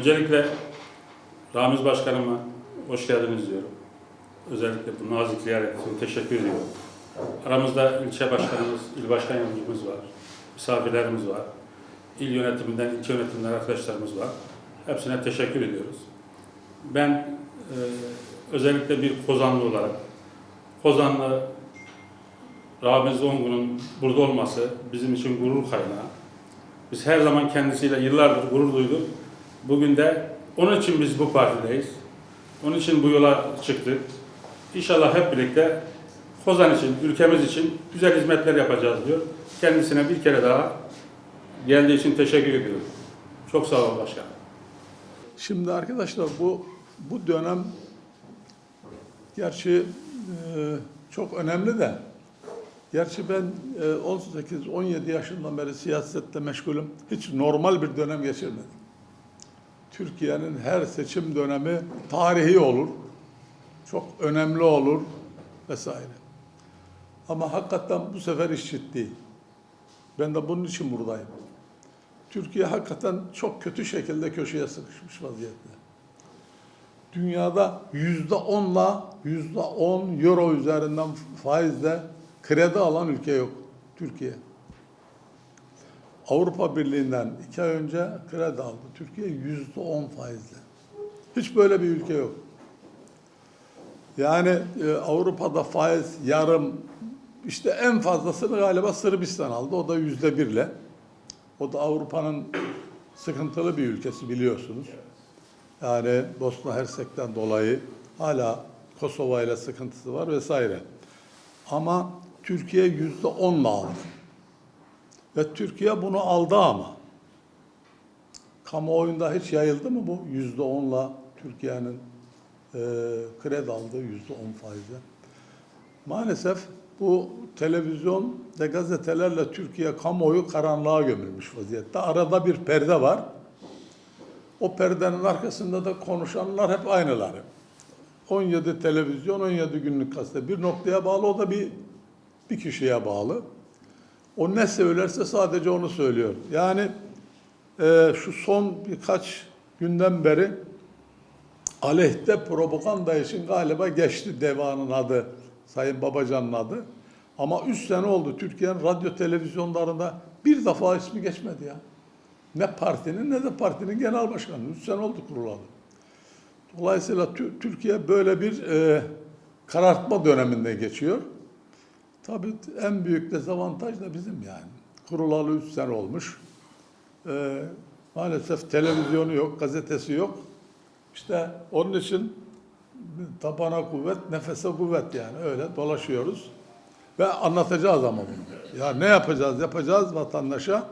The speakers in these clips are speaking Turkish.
Öncelikle Ramiz Başkanıma hoş geldiniz diyorum. Özellikle bu nazik ziyaret için teşekkür ediyorum. Aramızda ilçe başkanımız, il başkan yardımcımız var, misafirlerimiz var. İl yönetiminden, ilçe yönetiminden arkadaşlarımız var. Hepsine teşekkür ediyoruz. Ben e, özellikle bir Kozanlı olarak, Kozanlı Ramiz Ongun'un burada olması bizim için gurur kaynağı. Biz her zaman kendisiyle yıllardır gurur duyduk. Bugün de onun için biz bu partideyiz. Onun için bu yola çıktık. İnşallah hep birlikte Kozan için, ülkemiz için güzel hizmetler yapacağız diyor. Kendisine bir kere daha geldiği için teşekkür ediyorum. Çok sağ olun başkanım. Şimdi arkadaşlar bu bu dönem gerçi e, çok önemli de gerçi ben e, 18-17 yaşından beri siyasetle meşgulüm. Hiç normal bir dönem geçirmedim. Türkiye'nin her seçim dönemi tarihi olur. Çok önemli olur vesaire. Ama hakikaten bu sefer iş ciddi. Ben de bunun için buradayım. Türkiye hakikaten çok kötü şekilde köşeye sıkışmış vaziyette. Dünyada yüzde onla yüzde on euro üzerinden faizle kredi alan ülke yok. Türkiye. Avrupa Birliği'nden iki ay önce kredi aldı. Türkiye yüzde on faizle. Hiç böyle bir ülke yok. Yani e, Avrupa'da faiz yarım, işte en fazlasını galiba Sırbistan aldı. O da yüzde birle. O da Avrupa'nın sıkıntılı bir ülkesi biliyorsunuz. Yani Bosna Hersek'ten dolayı hala Kosova ile sıkıntısı var vesaire. Ama Türkiye yüzde onla aldı. Ve Türkiye bunu aldı ama. Kamuoyunda hiç yayıldı mı bu yüzde onla Türkiye'nin e, kredi aldığı yüzde on faizle? Maalesef bu televizyon ve gazetelerle Türkiye kamuoyu karanlığa gömülmüş vaziyette. Arada bir perde var. O perdenin arkasında da konuşanlar hep aynıları. 17 televizyon, 17 günlük gazete. Bir noktaya bağlı, o da bir, bir kişiye bağlı. O ne söylerse sadece onu söylüyor. Yani e, şu son birkaç günden beri aleyhte propaganda için galiba geçti devanın adı, Sayın Babacan'ın adı. Ama üç sene oldu Türkiye'nin radyo televizyonlarında bir defa ismi geçmedi ya. Ne partinin ne de partinin genel başkanı. Üç sene oldu kurulalı. Dolayısıyla Tü- Türkiye böyle bir e, karartma döneminde geçiyor. Tabii en büyük dezavantaj da bizim yani. Kurulalı üç sene olmuş. E, maalesef televizyonu yok, gazetesi yok. İşte onun için tabana kuvvet, nefese kuvvet yani öyle dolaşıyoruz. Ve anlatacağız ama bunu. Ya ne yapacağız? Yapacağız vatandaşa.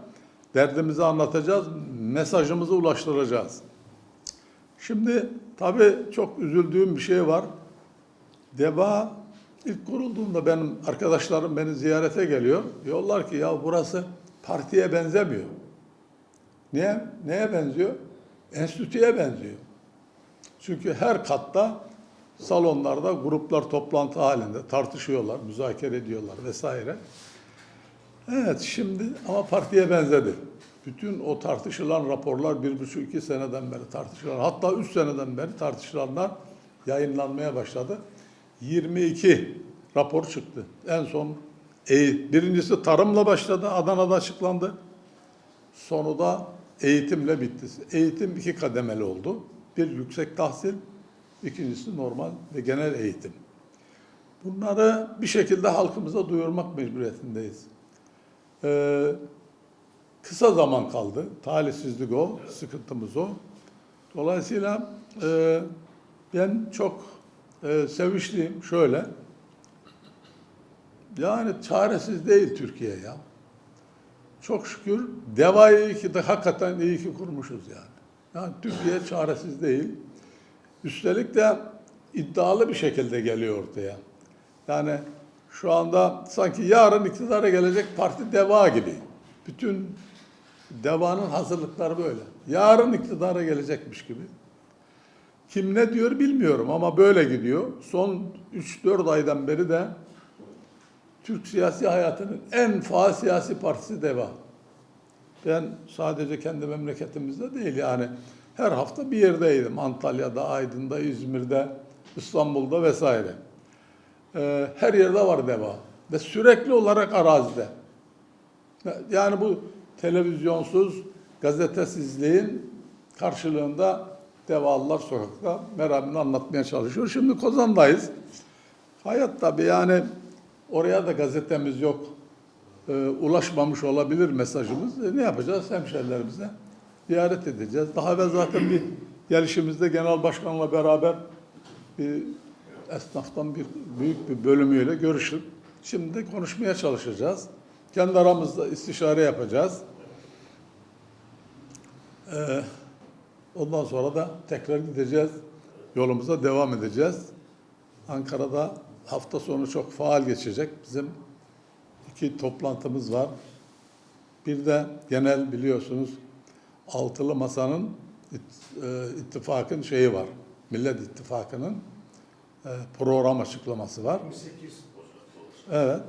Derdimizi anlatacağız, mesajımızı ulaştıracağız. Şimdi tabii çok üzüldüğüm bir şey var. DEVA ilk kurulduğunda benim arkadaşlarım beni ziyarete geliyor. Diyorlar ki ya burası partiye benzemiyor. Niye? Neye benziyor? Enstitüye benziyor. Çünkü her katta salonlarda gruplar toplantı halinde tartışıyorlar, müzakere ediyorlar vesaire. Evet şimdi ama partiye benzedi. Bütün o tartışılan raporlar bir buçuk iki seneden beri tartışılan hatta üç seneden beri tartışılanlar yayınlanmaya başladı. 22 rapor çıktı. En son e, birincisi tarımla başladı. Adana'da açıklandı. Sonu da eğitimle bitti. Eğitim iki kademeli oldu. Bir yüksek tahsil, ikincisi normal ve genel eğitim. Bunları bir şekilde halkımıza duyurmak mecburiyetindeyiz. Ee, kısa zaman kaldı. Talihsizlik o, sıkıntımız o. Dolayısıyla e, ben çok e, sevinçliyim. Şöyle, yani çaresiz değil Türkiye ya. Çok şükür devayı iyi ki de hakikaten iyi ki kurmuşuz yani. Yani Türkiye çaresiz değil. Üstelik de iddialı bir şekilde geliyor ortaya. Yani şu anda sanki yarın iktidara gelecek parti deva gibi. Bütün devanın hazırlıkları böyle. Yarın iktidara gelecekmiş gibi. Kim ne diyor bilmiyorum ama böyle gidiyor. Son 3-4 aydan beri de Türk siyasi hayatının en faal siyasi partisi DEVA. Ben sadece kendi memleketimizde değil yani her hafta bir yerdeydim. Antalya'da, Aydın'da, İzmir'de, İstanbul'da vesaire. Ee, her yerde var deva. Ve sürekli olarak arazide. Yani bu televizyonsuz, gazetesizliğin karşılığında devalılar sokakta meramını anlatmaya çalışıyor. Şimdi Kozan'dayız. Hayat tabii yani oraya da gazetemiz yok. Ee, ulaşmamış olabilir mesajımız. E, ne yapacağız? Hemşerilerimize ziyaret edeceğiz. Daha evvel zaten bir gelişimizde genel başkanla beraber bir esnaftan bir büyük bir bölümüyle görüşüp şimdi konuşmaya çalışacağız. Kendi aramızda istişare yapacağız. Ee, ondan sonra da tekrar gideceğiz. Yolumuza devam edeceğiz. Ankara'da hafta sonu çok faal geçecek. Bizim iki toplantımız var. Bir de genel biliyorsunuz altılı masanın e, ittifakın şeyi var. Millet İttifakı'nın e, program açıklaması var. Evet.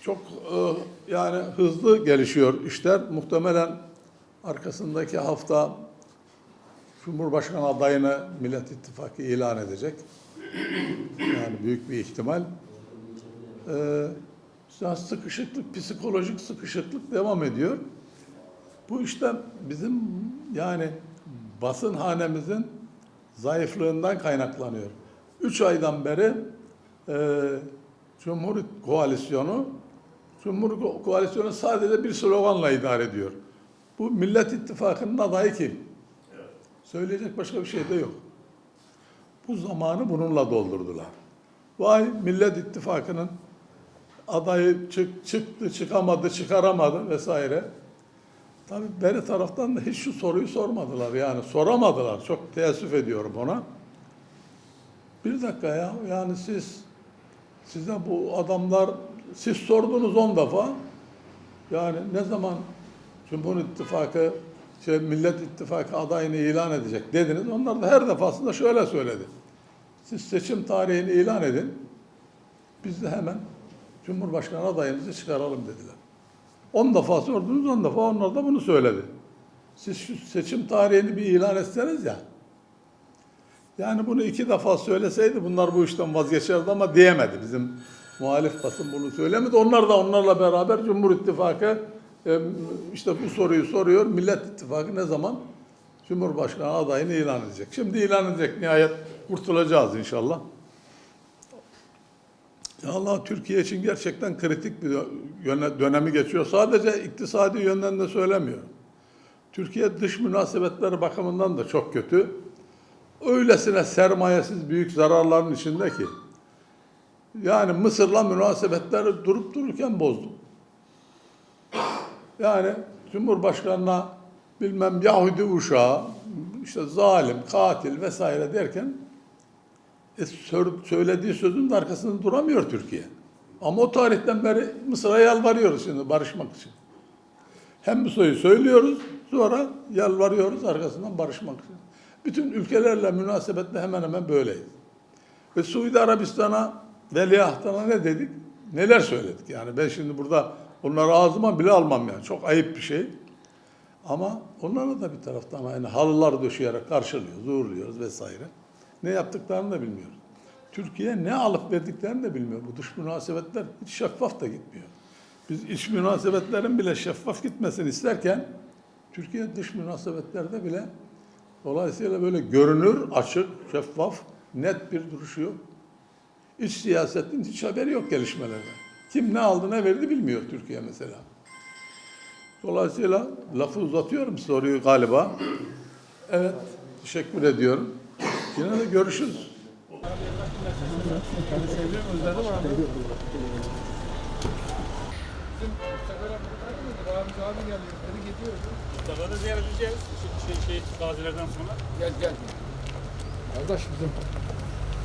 Çok e, yani hızlı gelişiyor işler. Muhtemelen arkasındaki hafta Cumhurbaşkanı adayını Millet İttifakı ilan edecek. Yani büyük bir ihtimal. Ee, sıkışıklık, psikolojik sıkışıklık devam ediyor. Bu işte bizim yani basın hanemizin zayıflığından kaynaklanıyor. Üç aydan beri e, Cumhur Koalisyonu Cumhur Ko- Koalisyonu sadece bir sloganla idare ediyor. Bu Millet İttifakı'nın adayı kim? Söyleyecek başka bir şey de yok. Bu zamanı bununla doldurdular. Vay Millet İttifakı'nın adayı çık, çıktı, çıkamadı, çıkaramadı vesaire. Tabii beri taraftan da hiç şu soruyu sormadılar yani soramadılar. Çok teessüf ediyorum ona. Bir dakika ya yani siz size bu adamlar siz sordunuz on defa. Yani ne zaman Cumhur İttifakı şey, Millet İttifakı adayını ilan edecek dediniz. Onlar da her defasında şöyle söyledi. Siz seçim tarihini ilan edin. Biz de hemen Cumhurbaşkanı adayınızı çıkaralım dediler. 10 defa sordunuz, 10 defa onlar da bunu söyledi. Siz şu seçim tarihini bir ilan etseniz ya. Yani bunu iki defa söyleseydi bunlar bu işten vazgeçerdi ama diyemedi. Bizim muhalif basın bunu söylemedi. Onlar da onlarla beraber Cumhur İttifakı işte bu soruyu soruyor. Millet İttifakı ne zaman Cumhurbaşkanı adayını ilan edecek? Şimdi ilan edecek. Nihayet kurtulacağız inşallah. Ya Allah Türkiye için gerçekten kritik bir dönemi geçiyor. Sadece iktisadi yönden de söylemiyorum. Türkiye dış münasebetleri bakımından da çok kötü. Öylesine sermayesiz büyük zararların içinde ki. Yani Mısır'la münasebetleri durup dururken bozdu. Yani Cumhurbaşkanına bilmem Yahudi uşağı, işte zalim, katil vesaire derken e, söylediği sözün de arkasında duramıyor Türkiye. Ama o tarihten beri Mısır'a yalvarıyoruz şimdi barışmak için. Hem bu soyu söylüyoruz, sonra yalvarıyoruz arkasından barışmak için. Bütün ülkelerle münasebette hemen hemen böyleyiz. Ve Suudi Arabistan'a, Veliahtına ne dedik? Neler söyledik? Yani ben şimdi burada onları ağzıma bile almam yani. Çok ayıp bir şey. Ama onlara da bir taraftan aynı halılar döşeyerek karşılıyoruz, uğurluyoruz vesaire. Ne yaptıklarını da bilmiyoruz. Türkiye ne alıp verdiklerini de bilmiyor. Bu dış münasebetler hiç şeffaf da gitmiyor. Biz iç münasebetlerin bile şeffaf gitmesini isterken Türkiye dış münasebetlerde bile dolayısıyla böyle görünür, açık, şeffaf, net bir duruşu yok. İç siyasetin hiç haberi yok gelişmelerden. Kim ne aldı ne verdi bilmiyor Türkiye mesela. Dolayısıyla lafı uzatıyorum soruyu galiba. Evet, teşekkür ediyorum. Yine de görüşürüz. Mustafa'da ziyaret edeceğiz. Şey, şey, gazilerden sonra. Gel gel. Kardeş bizim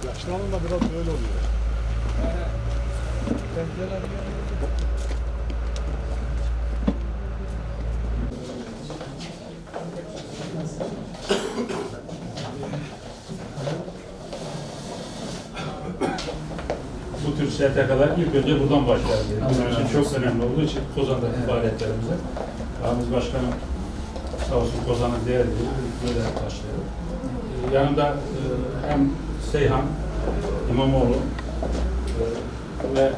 yaşlanın da biraz böyle oluyor. Bu tür STK'lar ilk önce buradan başlar. Bizim için çok önemli olduğu için Kozan'daki faaliyetlerimize. Ramiz Başkanım Sağ olsun Kozan'ın değerli böyle arkadaşları. Ee, yanında e, hem Seyhan, İmamoğlu ve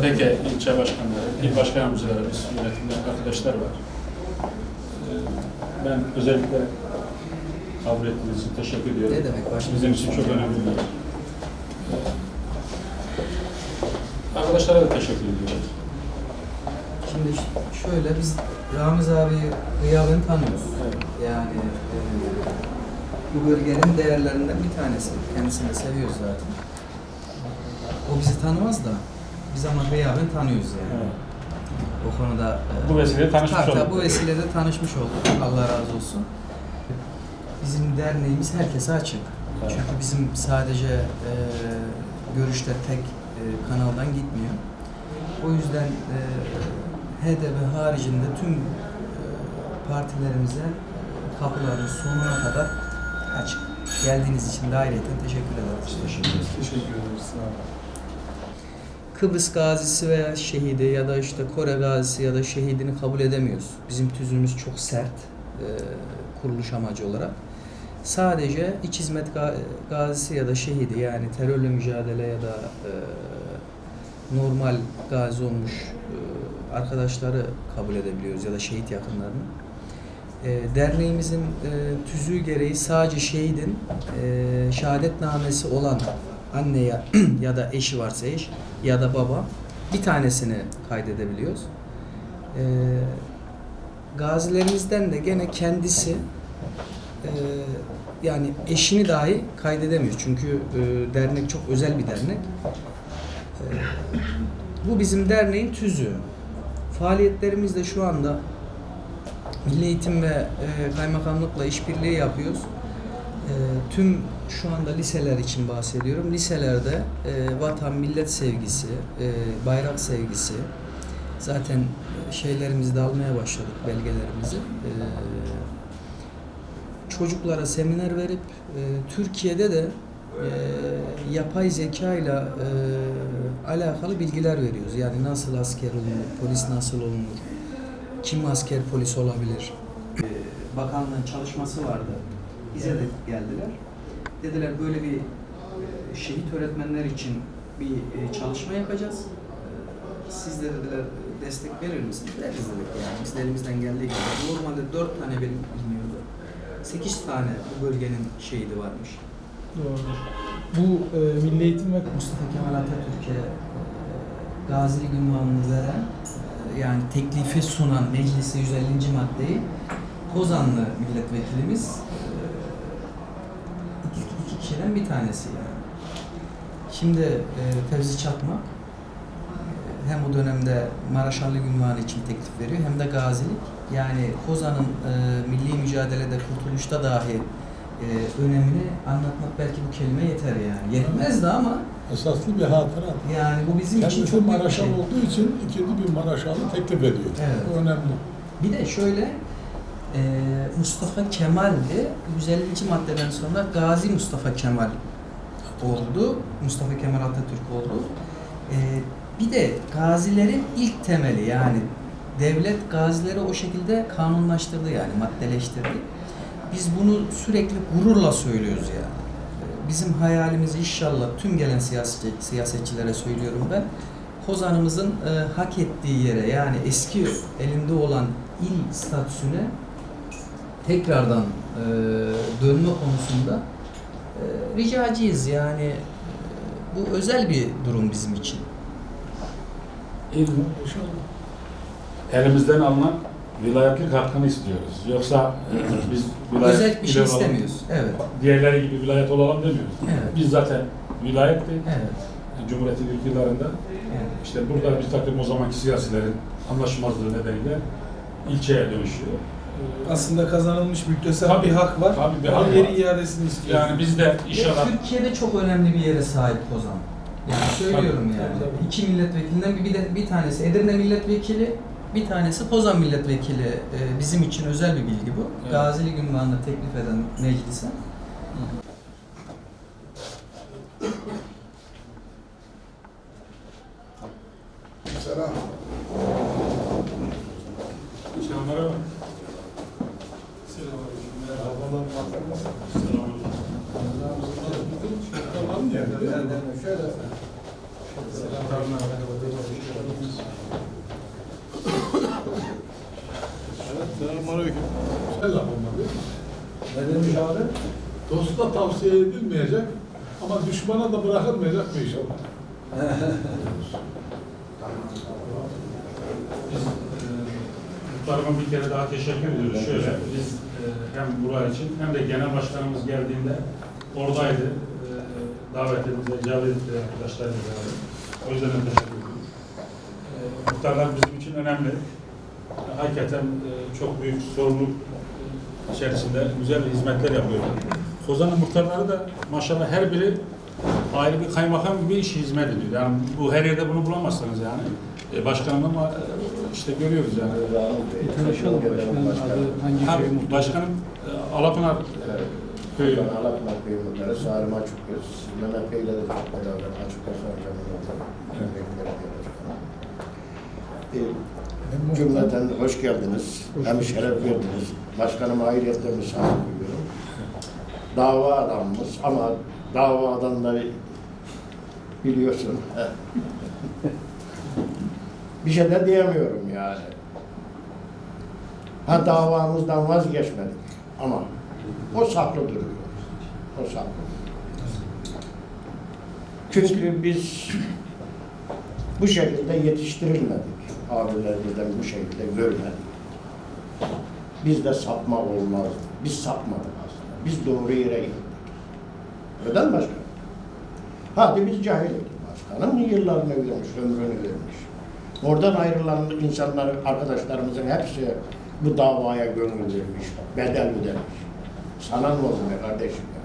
Feke ilçe başkanları, il başkan yardımcılarımız, yönetimde arkadaşlar var. Ee, ben özellikle kabul ettiğiniz için teşekkür ediyorum. Ne demek başkanım? Bizim için çok önemli bir yer. Arkadaşlara da teşekkür ediyorum. Şimdi şöyle biz Ramiz abi gıyaben tanıyoruz. Evet. Yani e, bu bölgenin değerlerinden bir tanesi. Kendisini de seviyoruz zaten. O bizi tanımaz da biz ama gıyaben tanıyoruz yani. Evet. O konuda e, Bu vesileyle tanışmış Tabii, tabii, olduk. Bu vesileyle tanışmış olduk. Allah razı olsun. Bizim derneğimiz herkese açık. Evet. Çünkü bizim sadece e, görüşler tek e, kanaldan gitmiyor. O yüzden e, HDP haricinde tüm e, partilerimize e, kapılarımız sonuna kadar açık. Geldiğiniz için de ayrıca teşekkür ederiz. Teşekkür ederiz. Teşekkür ederiz. Sağ olun. Kıbrıs gazisi veya şehidi ya da işte Kore gazisi ya da şehidini kabul edemiyoruz. Bizim tüzüğümüz çok sert e, kuruluş amacı olarak. Sadece iç hizmet ga- gazisi ya da şehidi yani terörle mücadele ya da e, normal gazi olmuş e, arkadaşları kabul edebiliyoruz ya da şehit yakınlarını. E, derneğimizin e, tüzüğü gereği sadece şehidin e, şehadetnamesi olan anne ya, ya da eşi varsa eş ya da baba bir tanesini kaydedebiliyoruz. E, gazilerimizden de gene kendisi e, yani eşini dahi kaydedemiyor. Çünkü e, dernek çok özel bir dernek. E, bu bizim derneğin tüzüğü. Faaliyetlerimizde şu anda Milli Eğitim ve e, Kaymakamlıkla işbirliği yapıyoruz. E, tüm şu anda liseler için bahsediyorum. Liselerde e, vatan, millet sevgisi, e, bayrak sevgisi, zaten şeylerimizi de almaya başladık, belgelerimizi. E, çocuklara seminer verip e, Türkiye'de de e, yapay zeka ile e, alakalı bilgiler veriyoruz. Yani nasıl asker olunur, polis nasıl olunur, kim asker polis olabilir. E, bakanlığın çalışması vardı. Bize de geldiler. Dediler böyle bir e, şehit öğretmenler için bir e, çalışma yapacağız. E, Siz de dediler destek verir misiniz? Veririz dedik yani. Biz de elimizden geldiği kadar. Normalde dört tane benim bilmiyordu. Sekiz tane bu bölgenin şehidi varmış. Doğru. Bu e, Milli Eğitim ve Mustafa Kemal Atatürk'e gazilik ünvanını veren yani teklifi sunan meclise 150. maddeyi Kozanlı milletvekilimiz iki, kişiden bir tanesi yani. Şimdi e, Fevzi Çakmak e, hem o dönemde Maraşallık ünvanı için teklif veriyor hem de gazilik. Yani Kozan'ın e, milli mücadelede kurtuluşta dahi e, önemini anlatmak belki bu kelime yeter yani. Yetmez de ama Esaslı bir hatıra. yani bu bizim için Kendisi çok büyük bir Maraşal şey. olduğu için ikinci bir Maraşalı teklif ediyor. Evet. Bu önemli. Bir de şöyle e, Mustafa Kemal'di. 150. maddeden sonra Gazi Mustafa Kemal oldu. Mustafa Kemal Atatürk oldu. E, bir de gazilerin ilk temeli yani devlet gazileri o şekilde kanunlaştırdı yani maddeleştirdi. Biz bunu sürekli gururla söylüyoruz yani. E, Bizim hayalimiz inşallah tüm gelen siyasetçi, siyasetçilere söylüyorum ben. Kozan'ımızın e, hak ettiği yere yani eski elinde olan il statüsüne tekrardan e, dönme konusunda e, ricacıyız yani e, bu özel bir durum bizim için. İl elimizden alınan vilayetlik hakkını istiyoruz. Yoksa e, biz vilayet özel bir şey olalım, istemiyoruz. Evet. Diğerleri gibi vilayet olalım demiyoruz. Evet. Biz zaten vilayetti. Evet. Cumhuriyet'in ilk yıllarında. evet. İşte burada bir takım o zamanki siyasilerin anlaşmazlığı nedeniyle ilçeye dönüşüyor. Ee, aslında kazanılmış müktesel Tabii. bir hak var. Tabii bir hak geri var. iadesini istiyor. Yani biz de Ve inşallah Türkiye'de çok önemli bir yere sahip Kozan. Yani söylüyorum Tabii, yani. tabii, tabii. İki milletvekilinden bir, bir, de, bir tanesi Edirne milletvekili, bir tanesi Kozan milletvekili. Ee, bizim için özel bir bilgi bu. Evet. Gazilik ünvanını teklif eden meclise. Selam. Düşmana da bırakılmayacak bir iş olmalı. Muhtarıma bir kere daha teşekkür ediyoruz. Şöyle, biz e, hem buraya için hem de genel başkanımız geldiğinde oradaydı. E, davetimize icabet etti arkadaşlarla beraber. O yüzden de teşekkür ediyoruz. E, muhtarlar bizim için önemli. Hakikaten e, çok büyük sorumluluk e, içerisinde güzel hizmetler yapıyorlar. Kozan'ın muhtarları da maşallah her biri ayrı bir kaymakam gibi iş hizmet ediyor. Yani bu her yerde bunu bulamazsınız yani. E, başkanım ama e, işte görüyoruz yani. Tanışalım başkanım adı hangi Ha, köy muhtarı? başkanım e, Alapınar köyü. Ben Alapınar Köyü Muhtarı, Salim Açıkgöz. Mehmet Bey'le de çok beraber Açıkgöz Hocam'ın Cümleten hoş geldiniz. Hem şeref verdiniz. Başkanıma ayrıyetten misafir buyuruyorum. Dava adamımız ama dava adamları biliyorsun. bir şey de diyemiyorum yani. Ha davamızdan vazgeçmedik ama o saklı duruyor. O saklı. Çünkü biz bu şekilde yetiştirilmedik. Abilerimizden bu şekilde görmedik. Bizde sapma olmaz. Biz sapmadık aslında. Biz doğru yere gittik. Neden başkan? Hadi biz cahildik. Başkanım yıllarını vermiş, ömrünü vermiş. Oradan ayrılan insanlar, arkadaşlarımızın hepsi bu davaya gönül vermiş, bedel ödemiş. Sana ne oldu be kardeşim ya?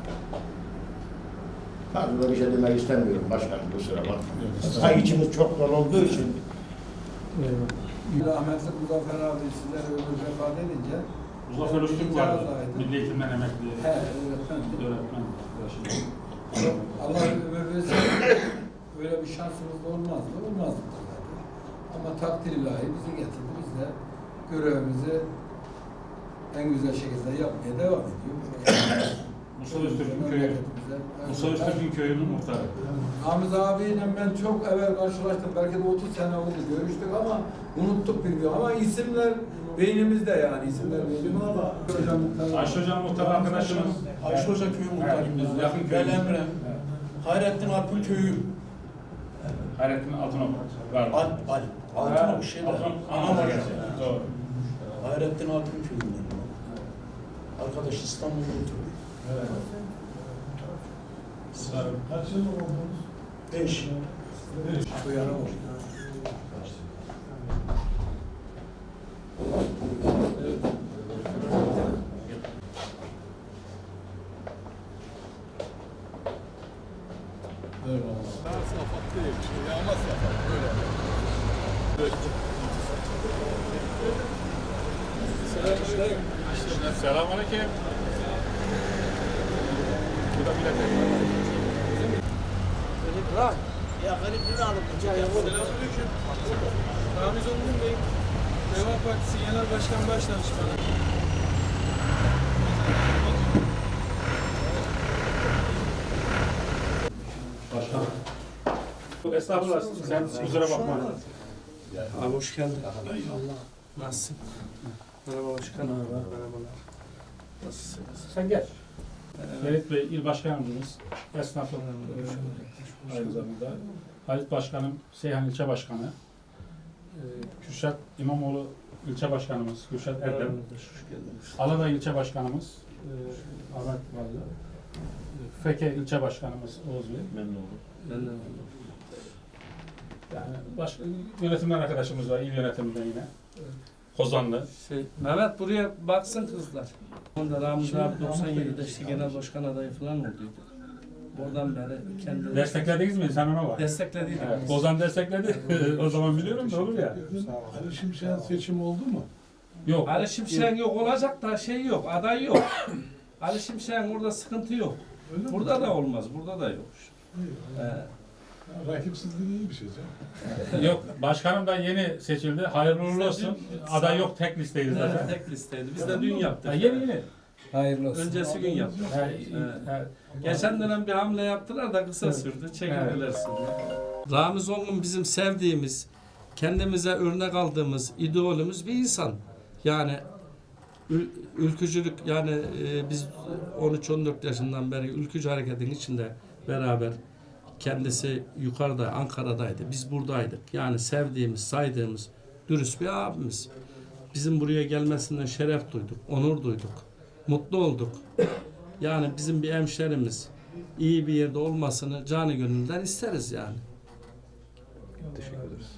Fazla bir şey demek istemiyorum başkanım, kusura bakma. Ha içimiz çok dolu olduğu için Rahmetli Muzaffer abi sizler ömür vefat edince Muzaffer Öztürk var. Cihazaydı. Milli Eğitimden emekli. he öğretmen. Öğretmen. Allah ömür versin öyle bir şansımız da olmazdı. Olmazdı zaten. Ama takdir ilahi bizi getirdi. Biz de görevimizi en güzel şekilde yapmaya devam ediyoruz. Musa Öztürk'ün köyü. Musa Öztürk'ün köyünün muhtarı. Hamza abiyle ben çok evvel karşılaştım. Belki de 30 sene oldu görüştük ama unuttuk birbirimizi. Ama isimler beynimizde yani isimler beynimizde. Ayşe Hocam muhtarı arkadaşımız. Ayşe Hoca köyü Evet, ben. yakın köyümüz. Emre. Hayrettin Alp'in köyü. Hayrettin Altınok var. Alp, Alp. Altın o şeyde. Altınok. Anamur. Doğru. Hayrettin Alp'in köyünden. Arkadaş İstanbul'da oturuyor. Kaç yıl oldunuz? Beş. Bu yana oldu. Daha safat değil. Yağma safat. Böyle. Selamünaleyküm. Bu da milletvekili. Ya garipleri alıp Selamünaleyküm. Ramiz Ongun Bey. Partisi Genel Başkan Başdanışmanı. Başkan. Estağfurullah. Sen kusura bakma. Abi hoş geldin. Allah. Nasılsın? Merhaba başkan. Merhabalar. Nasılsınız? Sen gel. Ferit Bey, il başkanımız, esnafın e, aynı zamanda. Halit Başkanım, Seyhan İlçe Başkanı, e, Kürşat İmamoğlu İlçe Başkanımız, Kürşat Erdem. Alada İlçe Başkanımız, e, Ahmet Varlı, e, Feke İlçe Başkanımız Oğuz Bey. Memnun oldum. Memnun oldum. Yani başka yönetimden arkadaşımız var, il yönetiminden yine. E, Kozanlı. Şey, Mehmet buraya baksın kızlar. Onda Ramiz abi 97'de işte genel başkan adayı falan olduydu. Oradan beri kendi Desteklediniz mi? Sen ona bak. desteklediydik. Evet, Kozan destekledi. o zaman biliyorum da olur ya. Ali Şimşek'in seçimi oldu mu? Yok. Ali Şimşek'in yok olacak da şey yok, aday yok. Ali Şimşek'in orada sıkıntı yok. Öyle mi? Burada da olmaz, burada da yok. Ee, Ya, Rakipsizlik iyi bir şey canım. Yok başkanım da yeni seçildi. Hayırlı uğurlu olsun. Aday yok tek listeyiz evet, zaten. tek listeydi. Biz de dün yaptık. Ha, yeni yeni. Hayırlı olsun. Öncesi gün yaptık. Evet, evet. Geçen dönem bir hamle yaptılar da kısa sürdü. Çekildiler sonra. Ramiz Ongun bizim sevdiğimiz, kendimize örnek aldığımız, idolümüz bir insan. Yani ül- ülkücülük yani e, biz 13-14 yaşından beri ülkücü hareketin içinde beraber kendisi yukarıda Ankara'daydı. Biz buradaydık. Yani sevdiğimiz, saydığımız dürüst bir abimiz. Bizim buraya gelmesinden şeref duyduk, onur duyduk. Mutlu olduk. Yani bizim bir hemşerimiz iyi bir yerde olmasını canı gönülden isteriz yani. Teşekkür ederiz.